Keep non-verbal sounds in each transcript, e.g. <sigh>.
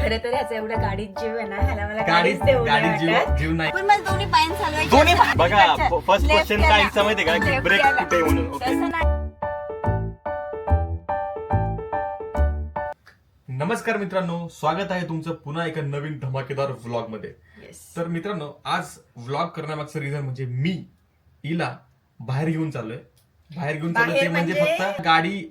खरं तर ह्याचा एवढा गाडीत जीव आहे ना ह्याला मला गाडीत गाडीच गाडीत जीव. जीव नाही पण मला दोन्ही पायन चालवायचे दोन्ही. बघा फर्स्ट क्वेश्चन काय का ब्रेक. कुठे आहे म्हणून ओके तसं नाही नमस्कार मित्रांनो स्वागत आहे तुमचं पुन्हा एका नवीन धमाकेदार व्लॉगमध्ये Yes. तर मित्रांनो आज व्लॉग करण्यामागचं रिझन म्हणजे मी इला बाहेर घेऊन चाललोय बाहेर घेऊन चाललोय ते बाहेर म्हणजे म्हणजे- फक्त गाडी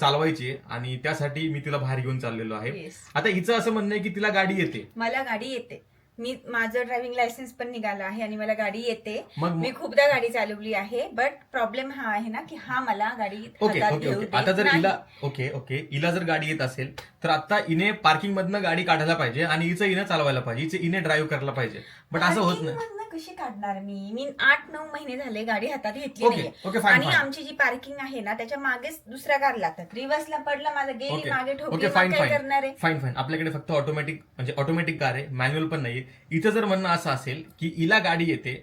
चालवायची आणि त्यासाठी मी तिला बाहेर घेऊन चाललेलो आहे. आता हिचं असं म्हणणं आहे की तिला गाडी येते. मला गाडी येते. मी माझं ड्रायव्हिंग लायसन्स पण निघालं आहे आणि मला गाडी येते. मग मी खूपदा गाडी चालवली आहे बट प्रॉब्लेम हा आहे ना की हा मला गाडी ओके हातात ओके घेऊ ओके देत आता जर नाही. हिला ओके ओके हिला जर गाडी येत असेल तर आता हिने पार्किंग मधनं गाडी काढायला पाहिजे आणि हिचं हिनं चालवायला पाहिजे. हिचं हिने ड्राईव्ह करायला पाहिजे. बट असं होत नाही. Parking कशी काढणार मी? मी आठ नऊ महिने झाले गाडी हातात घेतली नाहीये. ओके, fine, आणि fine. आमची जी पार्किंग आहे ना त्याच्या मागेच दुसऱ्या कार लागतात रिव्हर्सला पडला माझा गेली मागे ओके ठोकली फाईन मग काय फाईन करणार आहे? फाईन फाईन आपल्याकडे फक्त ऑटोमॅटिक म्हणजे ऑटोमॅटिक कार आहे मॅन्युअल पण नाहीये. इथं जर म्हणणं असं असेल की हिला गाडी येते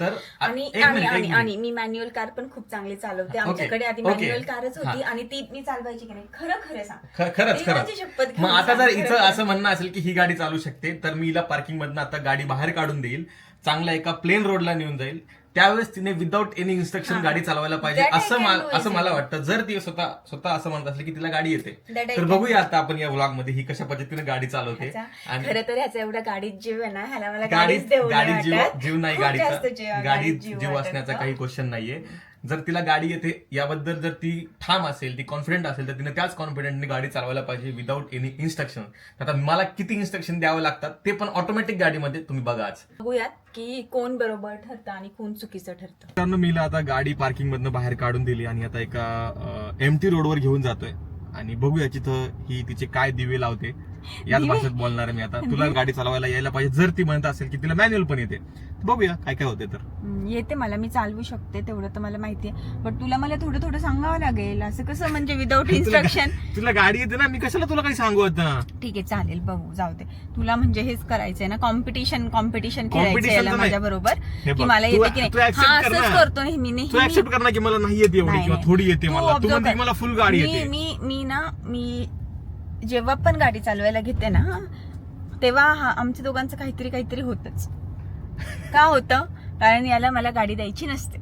तर आणि एक आणि मिनिट, एक आणि मिनिट. आणि मी मॅन्युअल कार पण खूप चांगली चालवते. आमच्याकडे आधी. मॅन्युअल कारच होती. आणि ती मी चालवायची की नाही? खरं खरं सांग. ख- खरंच देवाची खरंच. मग आता जर सांग, खरं. असं म्हणणं असेल की ही गाडी चालू शकते तर मी हिला पार्किंग मधनं आता गाडी बाहेर काढून देईल. चांगला एका प्लेन रोडला नेऊन जाईल. त्यावेळेस तिने विदाऊट एनी इन्स्ट्रक्शन. गाडी चालवायला पाहिजे That I असं can मा- do असं मला. वाटतं जर ती स्वतः स्वतः असं म्हणत असली की तिला गाडी येते That I तर can बघूया आता आपण या व्लॉगमध्ये ही कशा पद्धतीने गाडी चालवते आणि खरं तर ह्याचा एवढा गाडीत जीव आहे ना ह्याला मला गाडीत गाडीच देऊ नाही गाडीत जीव वाटत. जीव नाही खूप जास्त गाडीचा गाडीत जीव जीव वाटत असण्याचा. काही क्वेश्चन नाहीये जर तिला गाडी येते याबद्दल जर ती ठाम असेल ती कॉन्फिडंट असेल तर तिने त्याच कॉन्फिडंटने गाडी चालवायला पाहिजे विदाऊट एनी इन्स्ट्रक्शन आता मला किती इन्स्ट्रक्शन द्यावे लागतात ते पण ऑटोमॅटिक गाडीमध्ये तुम्ही बघा आज. बघूयात की कोण बरोबर ठरतं आणि कोण चुकीचं ठरतं. मी आता गाडी पार्किंग मधनं बाहेर काढून दिली आणि आता एका एम टी रोडवर घेऊन जातोय. आणि बघूया तिथं ही तिचे काय दिवे लावते. याच? भाषेत बोलणार आहे मी आता. तुला गाडी चालवायला यायला पाहिजे. जर ती म्हणत असेल की तिला मॅन्युअल पण येते. बघूया काय काय होते तर. येते मला. मी चालवू शकते. तेवढं तर मला माहितीये पण तुला मला थोडं थोडं सांगावं लागेल. असं कसं म्हणजे विदाऊट <laughs> इन्स्ट्रक्शन तुला गाडी येते ना. मी कशाला तुला काही सांगू आता? ठीक आहे चालेल. बघू. जाऊ दे. तुला म्हणजे हेच करायचंय ना. कॉम्पिटिशन कॉम्पिटिशन खेळायचं नाही. माझ्या बरोबर. की मला येते की नाही? हा असंच. करतो नेहमी. तू नेहमी ऍक्सेप्ट कर ना की मला नाही येते एवढी नाही, किंवा नाही. थोडी येते मला. फुल गाडी येते. मी मी ना मी जेव्हा पण गाडी चालवायला घेते ना तेव्हा हा आमच्या दोघांचं काहीतरी काहीतरी होतच. का होतं? कारण याला मला गाडी द्यायची नसते.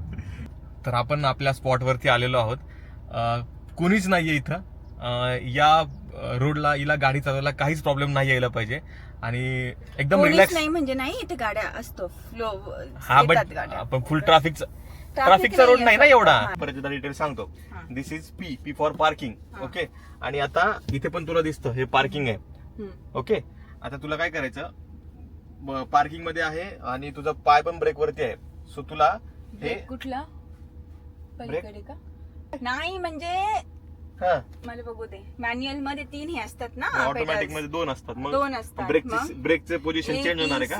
तर आपण आपल्या स्पॉटवरती आलेलो आहोत. कोणीच नाहीये इथं. या रोडला हिला गाडी चालवायला काहीच प्रॉब्लेम नाही यायला पाहिजे. आणि एकदम रिलॅक्स नाही म्हणजे नाही इथे गाड्या असतो. फ्लो हा बट पण फुल ट्राफिक ट्राफिकचा रोड नाही ना एवढा? परत डिटेल सांगतो. This is P P for parking. Okay आणि आता इथे पण तुला दिसतं हे पार्किंग आहे. ओके आता तुला काय करायचं? पार्किंगमध्ये आहे आणि तुझा पाय पण ब्रेक वरती आहे. सो तुला हे कुठला? Break? पलीकडे का? नाही म्हणजे हा. मला बघू दे. मॅन्युअलमध्ये तीन हे असतात ना ऑटोमॅटिक. मध्ये दोन असतात. मग दोन असतात. ब्रेकचे पोझिशन चेंज होणार आहे का?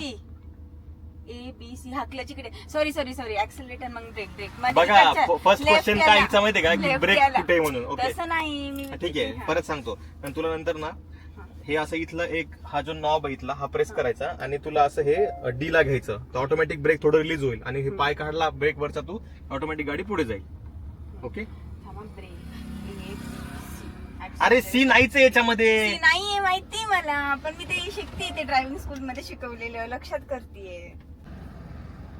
ए बी सी हाकल्याची कडे सॉरी सॉरी सॉरी ऍक्सिलेटर मग ब्रेक ब्रेक बघा फर्स्ट क्वेश्चन काय माहितीये का? की ब्रेक कुठे म्हणून. ओके तसं नाही. मी ठीक आहे. परत सांगतो. आणि तुला नंतर ना हा. असं इथलं एक हा जो नॉब आहे इथला हा प्रेस करायचा आणि तुला असं हे डी ला घ्यायचं. तर ऑटोमॅटिक ब्रेक थोडं रिलीज होईल. आणि हे पाय काढला ब्रेक वरचा तू ऑटोमॅटिक गाडी पुढे जाईल. ओके. अरे सी नाहीच याच्यामध्ये. नाहीये माहिती मला. पण मी ते शिकते ते ड्रायव्हिंग स्कूल मध्ये शिकवलेलं. लक्षात करतेय.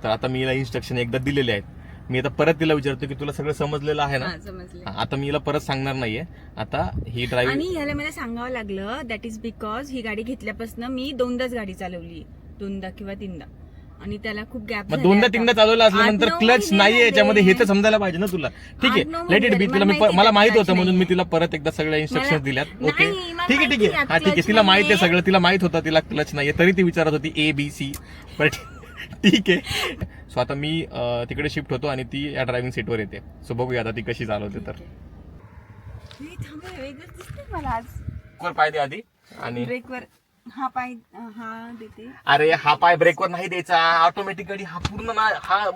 तर आता मी हिला इन्स्ट्रक्शन एकदा दिलेले आहेत. मी आता परत तिला विचारतो की तुला सगळं समजलेलं आहे ना? हा, समजले. हा, आता मी हिला परत सांगणार नाहीये. आता ही ड्रायव्हिंग आणि ह्याला मला सांगावं लागलं दॅट इज बिकॉज ही गाडी घेतल्यापासून मी दोनदाच गाडी चालवली. दोनदा किंवा तीनदा. आणि त्याला खूप गॅप मग दोनदा तीनदा चालवलं असल्यानंतर क्लच नाहीये याच्यामध्ये हे तर समजायला पाहिजे ना तुला. ठीक आहे. आठ, नऊ लेट इट बी महिने तुला मी मला माहीत माहिती होतं म्हणून मी. तिला परत एकदा सगळ्या इन्स्ट्रक्शन मला- दिल्यात. नाही, ओके मला ठीक आहे ठीक माहिती आहे. आहे, हा ठीक आहे. clutch तिला माहीत आहे नाहीये. सगळं. तिला माहीत होतं तिला क्लच नाहीये. तरी ती विचारत होती ए बी सी बट ठीक आहे. <laughs> सो आता मी तिकडे शिफ्ट होतो आणि ती या ड्रायव्हिंग सीटवर येते. सो बघूया आता ती कशी चालवते तर. मला आज. वर पाय दे आधी? आणि ब्रेकवर हा पाय हा देते. अरे हा पाय ब्रेकवर नाही द्यायचा. ऑटोमॅटिक गाडी हा पूर्ण ना हा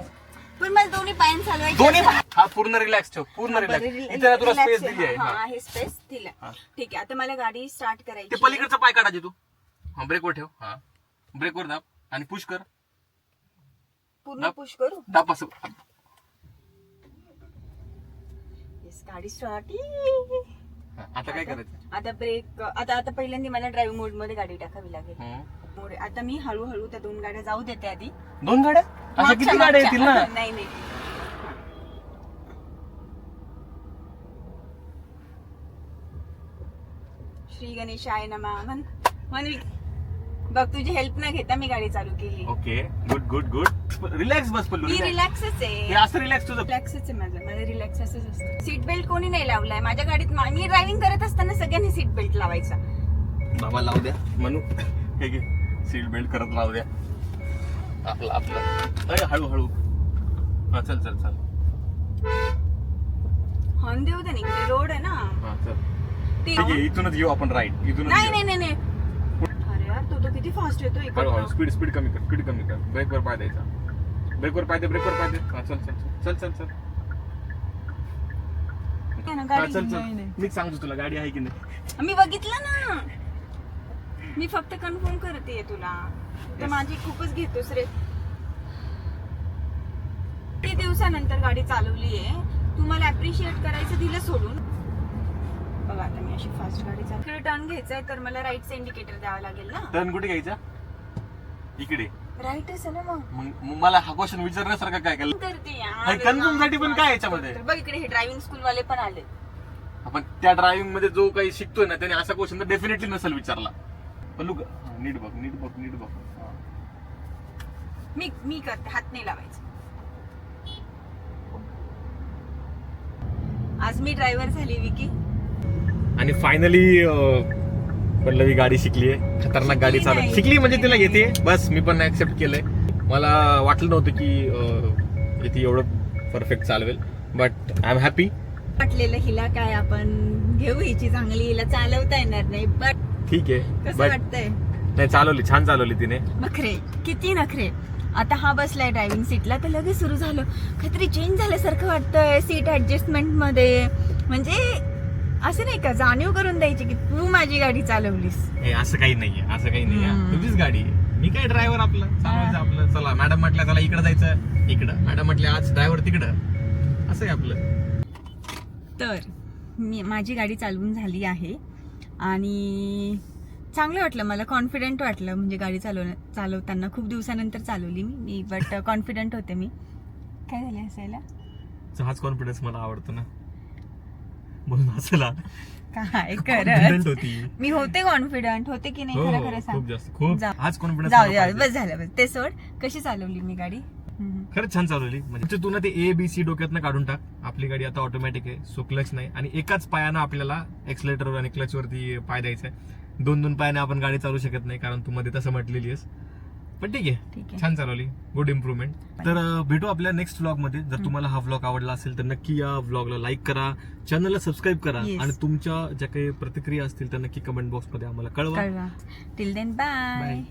पण मला दोन्ही पायन चालवायचे दोन्ही. हा पूर्ण रिलॅक्स ठेव. पूर्ण रिलॅक्स इथे ना तुला स्पेस. दिली आहे. हा, हा. स्पेस दिलं. ठीक आहे आता मला गाडी स्टार्ट ते करायची पलीकडचा पाय काढायचे तू. हा ब्रेकवर ठेव. हा. ब्रेकवर दाब. आणि पुश कर. पूर्ण. पुश करू? दाब असं गाडी स्टार्ट हा, आता काय करायचं? आता ब्रेक आता आता पहिल्यांदा मला ड्राईव्ह मोडमध्ये गाडी टाकावी लागेल. मोड आता मी हळूहळू त्या दोन गाड्या जाऊ देते आधी. दोन गाड्या? अशा किती गाड्या येतील ना. नाही नाही. श्री गणेशाय नमा. म्हण म्हण बघ तुझी हेल्प न घेता मी गाडी चालू केली. Okay good good good relax बस पल्लू मी relax. रिलॅक्सच हे आहे असं रिलॅक्स तुझं? रिलॅक्सच आहे माझं. माझं रिलॅक्स असंच असतं. सीट बेल्ट कोणी नाही लावलाय. माझ्या गाडीत मा- मी ड्रायव्हिंग करत असताना सगळ्यांनी सीट बेल्ट लावायचा. बाबा लावू द्या. म्हणू हे घे. सीट बेल्ट करत राहू द्या. आपलं आपलं. अरे हळू हळू हा चल चल चल. हॉर्न देऊ दे इकडे. रोड आहे ना. हा चल. ठीक आहे इथूनच घेऊ आपण राईट इथूनच नाही घेऊ. नाही नाही नाही. किती फास्ट येतो हळूहळू. स्पीड स्पीड कमी कर स्पीड कमी कर. ब्रेकवर पाय द्यायचा. ब्रेकवर पाय दे ब्रेकवर पाय दे. हा चल चल चल. चल चल काय ना, हा गाडी चल चल. नाही, नाही. मी सांगतो तुला गाडी आहे की नाही. मी बघितलं ना. मी फक्त कन्फर्म करते तुला. तर Yes. माझी खूपच घेतोस रे. किती दिवसानंतर गाडी चालवली आहे तू मला अप्रिशिएट करायचं दिलं सोडून. बघा आता मी अशी फास्ट गाडी चालू टर्न घ्यायचा आहे तर मला राईटचं इंडिकेटर द्यावं लागेल ना? टर्न कुठे घ्यायचा? इकडे. राईट आहे ना मग? मग मग मला हा क्वेश्चन विचारण्यासारखं काय केलं? साठी पण काय याच्यामध्ये? बघ इकडे हे ड्रायव्हिंग स्कूल वाले पण आले. आपण त्या ड्रायव्हिंगमध्ये जो काही शिकतोय ना त्याने असा क्वेश्चन तर डेफिनेटली नसेल विचारला. पण लोक नीट बघ नीट बघ नीट बघ. हा. मी मी करते हात नाही लावायचं. आज मी ड्रायव्हर झाली विकी. आणि फायनली पल्लवी गाडी शिकली आहे. खतरनाक गाडी नाही. शिकली म्हणजे तिला येते बस मी पण ऍक्सेप्ट केलंय. मला वाटलं नव्हतं की ती एवढं परफेक्ट चालवेल. बट आय एम हॅपी वाटलेलं हिला काय आपण घेऊ हिची चांगली. हिला चालवता येणार नाही. बट ठीक आहे. कसं वाटतंय? नाही चालवली. छान चालवली तिने. नखरे. किती नखरे. आता हा बसलाय ड्रायव्हिंग सीटला तर लगेच सुरू झालं. काहीतरी चेंज झाल्यासारखं वाटतंय. सीट ऍडजस्टमेंटमध्ये. म्हणजे असं नाही का? जाणीव करून द्यायची की तू माझी गाडी चालवलीस. हे असं काही नाहीये असं काही नाहीये. हम्म. तुझीच गाडी आहे. मी काय ड्रायव्हर आपलं? चालवायचं आपलं? चला मॅडम म्हटलं चला इकडे जायचं. इकडं. मॅडम म्हटले आज ड्रायव्हर तिकडं. असं आहे आपलं. तर मी माझी गाडी चालवून झाली आहे. आणि चांगलं वाटलं मला कॉन्फिडेंट वाटलं. म्हणजे गाडी चालव चालवताना खूप दिवसानंतर चालवली मी. मी बट कॉन्फिडंट होते मी. काय झालं असायला हाच कॉन्फिडन्स मला आवडतो ना. म्हणून हसला काय होती. मी होते कॉन्फिडंट होते की नाही हो, खरं खरं खूप सांग. जास्त. खूप जाऊ. हाच कॉन्फिडन्स जाऊ बस झालं बस. ते सोड. कशी चालवली मी गाडी? हम्म. खरंच छान चालवली. म्हणजे तू ना ते ए बी सी डोक्यातनं काढून टाक. आपली गाडी आता ऑटोमॅटिक आहे. सो क्लच नाही. आणि एकाच पायानं आपल्याला एक्सलेटर आणि क्लच वरती पाय द्यायचा आहे दोन दोन पायाने आपण गाडी चालू शकत नाही कारण तू मध्ये तसं म्हटलेली आहेस. पण ठीक आहे. छान चालवली. गुड इम्प्रुव्हमेंट तर भेटू आपल्या नेक्स्ट व्लॉगमध्ये. जर तुम्हाला हा व्लॉग आवडला असेल तर नक्की या व्लॉगला लाईक करा. चॅनलला सबस्क्राईब करा. आणि तुमच्या ज्या काही प्रतिक्रिया असतील त्या नक्की कमेंट बॉक्समध्ये आम्हाला कळवा. Till then bye.